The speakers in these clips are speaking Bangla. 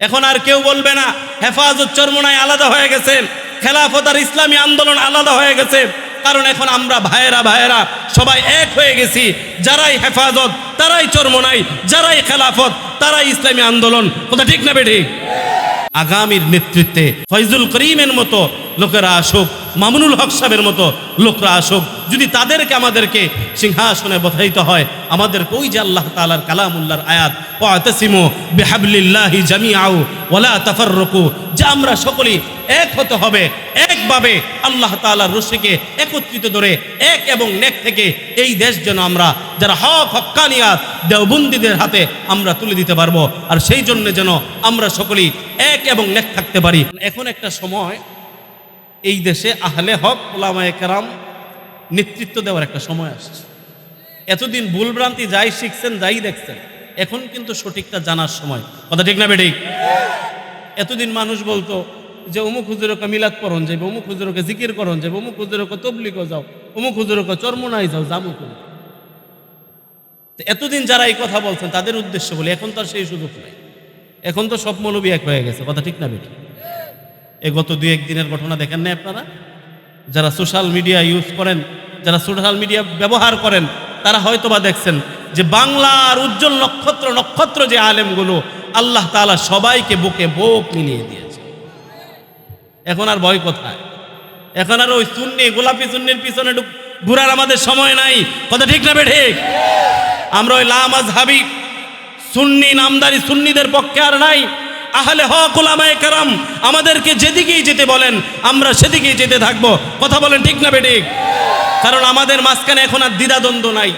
এখন আর কেউ বলবে না, হেফাজত চরমনায় আলাদা হয়ে গেছে, খেলাফত আর ইসলামী আন্দোলন আলাদা হয়ে গেছে। কারণ এখন আমরা ভাইয়েরা ভাইয়েরা সবাই এক হয়ে গেছি, যারাই হেফাজত, তারাই চরমোনাই যারাই খেলাফত, তারাই ইসলামী আন্দোলন। কথা ঠিক না বেঠিক আগামীর নেতৃত্বে ফয়জুল করিমের মতো লোকেরা আসুক, মামুনুল হক সাহেবের মতো লোকরা আসুক, যদি তাদেরকে আমাদেরকে সিংহাসনে বসাইতে হয় আমাদের ওই যে আল্লাহ তালার কালামুল্লার আয়াত ও জামি বেহাবলিল্লাহি ওলা ওয়ালা তাফাররুকু যে আমরা সকলেই এক হতে হবে, একভাবে আল্লাহ তাআলার রশিকে একত্রিত ধরে, এক এবং নেক থেকে এই দেশ যেন আমরা, যারা হক, হক্কানিয়াত, দেওবন্দিদের হাতে আমরা তুলে দিতে পারব, আর সেই জন্য যেন আমরা সকলেই এক এবং নেক থাকতে পারি। এখন একটা সময় এই দেশে আহলে হক ওলামায়ে কেরাম নেতৃত্ব দেওয়ার একটা সময় আসছে। এতদিন ভুলভ্রান্তি যাই শিখছেন, যাই দেখছেন, এখন কিন্তু সঠিকটা জানার সময়। কথা ঠিক না বেঠিক? এতদিন মানুষ বলতো যে, অমুক হুজুরকে মিলাদ করন যাবে অমুক হুজুরকে জিকির করন যাবে অমুক হুজুরকে তবলিগো যাও, অমুক হুজুরকে চর্মনাই যাও জামু করো এতদিন যারা এই কথা বলছেন, তাদের উদ্দেশ্য বলি, এখন তো সেই সুযোগ নাই। এখন তো সব মৌলবী এক হয়ে গেছে, কথা ঠিক না বেঠিক? এই গত দুই একদিনের ঘটনা দেখেন না আপনারা? যারা সোশ্যাল মিডিয়া ইউজ করেন, যারা সোশ্যাল মিডিয়া ব্যবহার করেন, তারা হয়তো বা দেখছেন যে বাংলার উজ্জ্বল নক্ষত্র নক্ষত্র যে আলেমগুলো, আল্লাহ তাআলা সবাইকে বুকে বোক মিলিয়ে দিয়েছে। এখন আর ভয় কোথায়? এখন আর ওই সুন্নি, গোলাপি সুন্নির পিছনে ঘুরার আমাদের সময় নাই। কথা ঠিক না ঠিক? আমরা ওই লামাজ হাবি সুন্নি, নামদারি সুন্নিদের পক্ষে আর নাই। আহলে হক ওলামায়ে কারাম আমাদেরকে যেদিকেই যেতে বলেন, আমরা সেদিকেই যেতে থাকব। কথা বলেন ঠিক না বেঠিক? কারণ আমাদের মাঝখানে এখন আর দ্বিধাদ্বন্দ্ব নাই।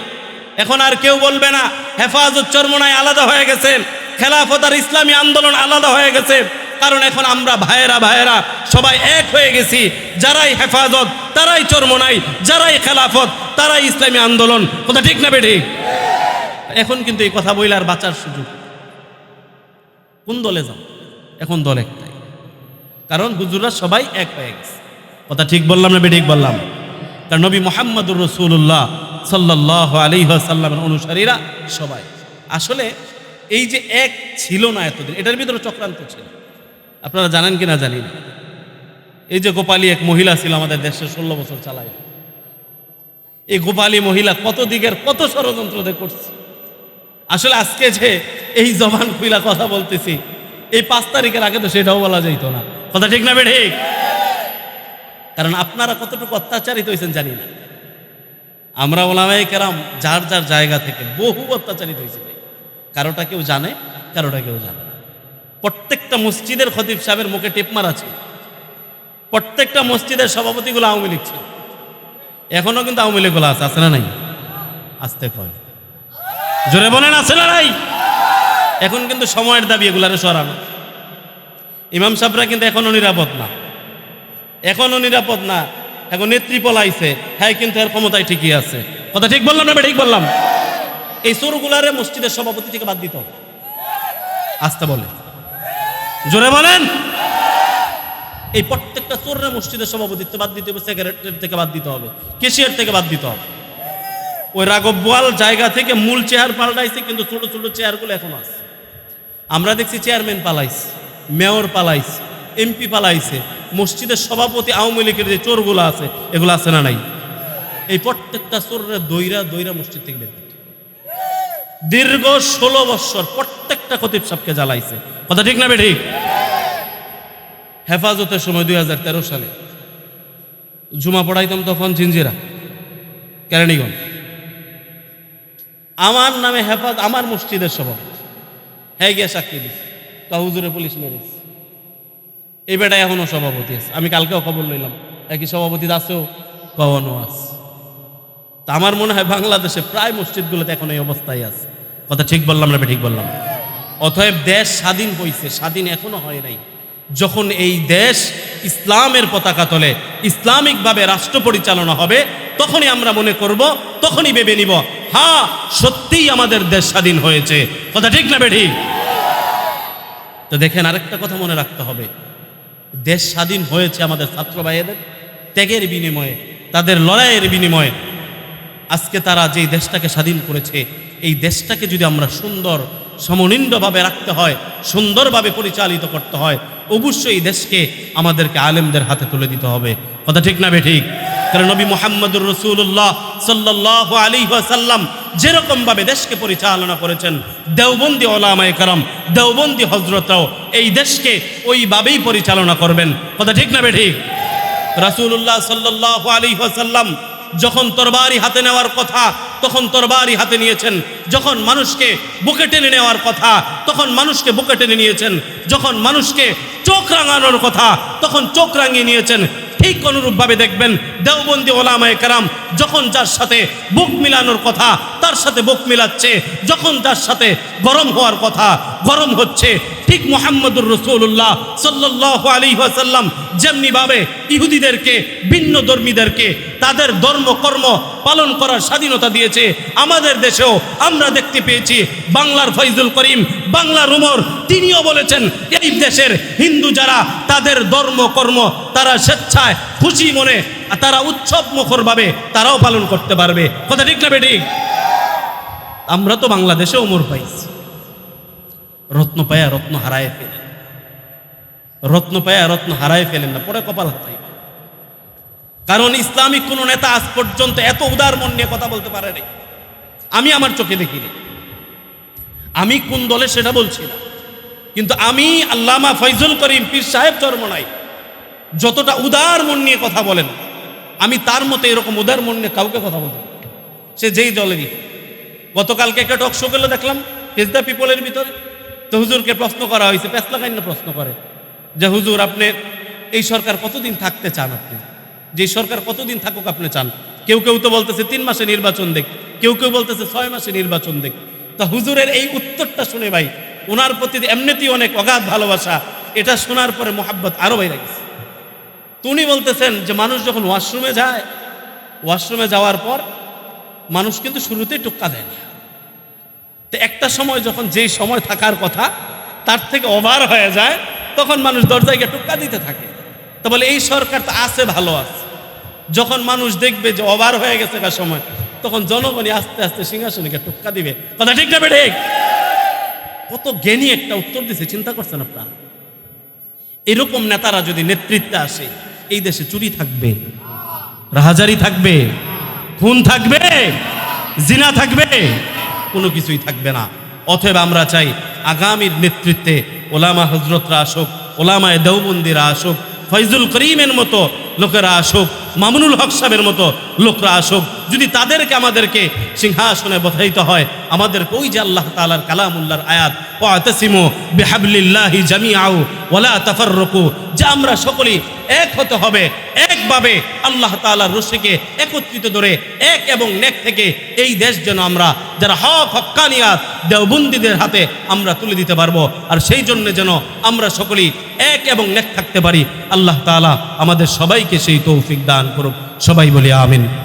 এখন আর কেউ বলবে না, হেফাজত চরমনায় আলাদা হয়ে গেছে, খেলাফত আর ইসলামী আন্দোলন আলাদা হয়ে গেছে। কারণ এখন আমরা ভাইয়েরা ভাইয়েরা সবাই এক হয়ে গেছি, যারাই হেফাজত, তারাই চরমনাই যারাই খেলাফত, তারাই ইসলামী আন্দোলন। কথা ঠিক না বেঠিক? এখন কিন্তু এই কথা বইলে আর বাঁচার সুযোগ। কোন দলে যাও? এখন দল একটাই কারণ হুজুররা সবাই এক হয়ে গেছে। কথা ঠিক বললাম না বেঠিক বললাম? কারণ নবী মোহাম্মদুর রসুল্লাহ সাল্লাহ আলী সাল্লামের অনুসারীরা সবাই। আসলে এই যে এক ছিল না এতদিন, এটার ভিতরে চক্রান্ত ছিল। আপনারা জানেন কি না জানি না। এই যে গোপালী এক মহিলা ছিল আমাদের দেশে ষোলো বছর চালায়। এই গোপালী মহিলা কত দিকের কত ষড়যন্ত্র করছে। আসলে আজকে যে এই জবান খুইলা কথা বলতেছি। এই পাঁচ তারিখের আগে তো সেটাও বলা যাইত না। কথা ঠিক না বে ঠিক? কারণ আপনারা কতটুকু অত্যাচারিত হয়েছেন জানি না। আমরা ওলামাই কেরাম যার যার জায়গা থেকে বহু অত্যাচারিত হয়েছে ভাই। কারোটা কেউ জানে, কারোটা কেউ জানে না। প্রত্যেকটা মসজিদের খতিব সাহেবের মুখে টেপ ছিল। প্রত্যেকটা মসজিদের সভাপতিগুলো আওয়ামী লীগ ছিল। এখনও কিন্তু আওয়ামী লীগগুলো আছে আছে না নাই? আসতে কয়। জোরে বলেন, আছে না নাই? এখন কিন্তু সময়ের দাবি এগুলারে সরানো। ইমাম সাহেবরা কিন্তু এখনও নিরাপদ না। এখনও নিরাপদ না। এখন নেত্রী পলাইছে। হ্যাঁ কিন্তু এর ক্ষমতায় ঠিকই আছে। কথা ঠিক বললাম না ঠিক বললাম। এই চোরগুলারে মসজিদের সভাপতি থেকে বাদ দিত আসতে বলে জোরে বলেন। এই প্রত্যেকটা চোরের মসজিদের সভাপতিত্ব বাদ দিতে হবে সেক্রেটারি থেকে বাদ দিতে হবে কেশিয়ার থেকে বাদ দিতে হবে। ওই রাঘব বোয়াল জায়গা থেকে মূল চেয়ার পাল্টাইছে, কিন্তু ছোট ছোট চেয়ারগুলো এখন আছে। আমরা দেখছি চেয়ারম্যান পালাইছে, মেয়র পালাইছে, এমপি পালাইছে, মসজিদের সভাপতি আওয়ামী লীগের যে চোরগুলো আছে, এগুলো আছে না নাই? এই প্রত্যেকটা চোররা দৈরা দৈরা মসজিদ থেকে বের দীর্ঘ ষোলো বৎসর প্রত্যেকটা খতিব সাহেবকে জ্বালাইছে। কথা ঠিক না বে ঠিক হেফাজতের সময় দুই হাজার তেরো সালে জুমা পড়াইতাম তখন জিঞ্জিরা কেরানীগঞ্জ। আমার নামে হেফাজ, আমার মসজিদের সভাপতি। হ্যাঁ গিয়া সাক্ষী দিস তা হুজুরে পুলিশ মেরেছে। এই বেটা এখনও সভাপতি আছে। আমি কালকেও খবর লইলাম। একই সভাপতি আছেও কখনো আছে। তা আমার মনে হয় বাংলাদেশে প্রায় মসজিদগুলোতে এখন এই অবস্থায় আছে। কথা ঠিক বললাম না ঠিক বললাম? অতএব দেশ স্বাধীন হয়েছে স্বাধীন এখনও হয় নাই। যখন এই দেশ ইসলামের পতাকা তলে ইসলামিকভাবে রাষ্ট্র পরিচালনা হবে, তখনই আমরা মনে করব, তখনই ভেবে নিব হ্যাঁ সত্যিই আমাদের দেশ স্বাধীন হয়েছে। কথা ঠিক না বেঠিক তো দেখেন আরেকটা কথা মনে রাখতে হবে। দেশ স্বাধীন হয়েছে আমাদের ছাত্র ভাইয়েদের ত্যাগের বিনিময়ে, তাদের লড়াইয়ের বিনিময়ে। আজকে তারা যেই দেশটাকে স্বাধীন করেছে, এই দেশটাকে যদি আমরা সুন্দর সমনিন্দভাবে রাখতে হয়, সুন্দরভাবে পরিচালিত করতে হয়, অবশ্যই দেশকে আমাদেরকে আলেমদের হাতে তুলে দিতে হবে। কথা ঠিক না বে ঠিক কারণ নবী মোহাম্মদুর রসুল্লাহ সাল্লাহ আলী সাল্লাম যেরকমভাবে দেশকে পরিচালনা করেছেন, দেওবন্দি ওলামায় কারাম, দেওবন্দি হজরতরাও এই দেশকে ওইভাবেই পরিচালনা করবেন। কথা ঠিক না বে ঠিক? রাসূলুল্লাহ সাল্লাহ আলী সাল্লাম যখন তরবারি হাতে নেওয়ার কথা, তখন তরবারি হাতে নিয়েছেন। যখন মানুষকে বুকে টেনে নেওয়ার কথা, তখন মানুষকে বুকে টেনে নিয়েছেন। যখন মানুষকে চোখ রাঙানোর কথা, তখন চোখ রাঙিয়ে নিয়েছেন। ঠিক অনুরূপভাবে দেখবেন দেওবন্দি ওলামায় কারাম যখন যার সাথে বুক মিলানোর কথা, তার সাথে বুক মিলাচ্ছে, যখন যার সাথে গরম হওয়ার কথা, গরম হচ্ছে ঠিক মোহাম্মদুর রসুল্লাহ সাল্লাহ আলী সাল্লাম যেমনিভাবে ইহুদিদেরকে, ভিন্ন ধর্মীদেরকে তাদের ধর্ম কর্ম পালন করার স্বাধীনতা দিয়েছে, আমাদের দেশেও আমরা দেখতে পেয়েছি বাংলার ফৈজুল করিম বাংলার উমর তিনিও বলেছেন, এই দেশের হিন্দু যারা তাদের ধর্ম কর্ম তারা স্বেচ্ছায় খুশি মনে, তারা উৎসব মুখরভাবে তারাও পালন করতে পারবে। কথা ঠিক না বেঠিক? আমরা তো বাংলাদেশে ওমর পাইছি। রত্ন পায়া রত্ন হারায় ফেলেন। রত্ন পায়া রত্ন হারায় ফেলেন না, পরে কপাল হাতাই কারণ ইসলামিক কোনো নেতা আজ পর্যন্ত এত উদার মন নিয়ে কথা বলতে পারে নাই। আমি আমার চোখে দেখিনি। আমি কোন দলে সেটা বলছি না। কিন্তু আমি আল্লামা ফৈজুল করিম পীর সাহেব চরমনাই, যতটা উদার মন নিয়ে কথা বলেন, আমি তার মতো এরকম উদার মন নিয়ে কাউকে কথা বলতে সে যেই দলেরই গতকালকে একটা টক শো গেলো দেখলাম ইজ দ্য পিপলের ভিতরে। তো হুজুরকে প্রশ্ন করা হয়েছে পেসলা কাইন্য প্রশ্ন করে যে, হুজুর, আপনি এই সরকার কতদিন থাকতে চান আপনি? যে সরকার কতদিন থাকুক আপনি চান? কেউ কেউ তো বলতেছে তিন মাসে নির্বাচন দেখ, কেউ কেউ বলতেছে ছয় মাসে নির্বাচন দেখ। তা হুজুরের এই উত্তরটা শুনে ভাই, ওনার প্রতি এমনিতেই অনেক অগাধ ভালোবাসা, এটা শোনার পরে মোহাব্বত আরও বাইরে গেছে। উনি বলতেছেন যে, মানুষ যখন ওয়াশরুমে যায়, ওয়াশরুমে যাওয়ার পর মানুষ কিন্তু শুরুতেই টুক্কা দেয় না। তো একটা সময় যখন যেই সময় থাকার কথা, তার থেকে ওভার হয়ে যায়, তখন মানুষ দরজায় গিয়ে টুক্কা দিতে থাকে। তো বলে, এই সরকার তো আছে, ভালো আছে। যখন মানুষ দেখবে যে ওভার হয়ে গেছে একটা সময়, তখন জনগণই আস্তে আস্তে সিংহাসনে গিয়ে দিবে। কথা ঠিক না বেঠিক? কত জ্ঞানী একটা উত্তর দিছে, চিন্তা করছেন আপনারা? এরকম নেতারা যদি নেতৃত্বে আসে, এই দেশে চুরি থাকবে, রাহাজারি থাকবে, খুন থাকবে, জিনা থাকবে। কোনো কিছুই থাকবে না। অতএব আমরা চাই আগামীর নেতৃত্বে ওলামা হজরতরা আসুক, ওলামায় দেওবন্দিরা আসুক ফৈজুল করিমের মতো লোকেরা আসুক, মামুনুল হক সাহেবের মতো লোকরা আসুক, যদি তাদেরকে আমাদেরকে সিংহাসনে বসাইতে হয়, আমাদের ওই যে আল্লাহ তালার কালামুল্লার আয়াত ও আতসিমো বেহাবলিল্লাহি জামিআউ ওলা তাফাররকু যে আমরা সকলেই এক হতে হবে একভাবে আল্লাহ তালা রশিকে একত্রিত ধরে এক এবং নেক থেকে এই দেশ যেন আমরা, যারা হক, হক্কানিয়াত, দেওবন্দিদের হাতে আমরা তুলে দিতে পারব। আর সেই জন্য যেন আমরা সকলেই এক এবং নেক থাকতে পারি। আল্লাহ তালা আমাদের সবাইকে সেই তৌফিক দান করুক। সবাই বলি আমিন।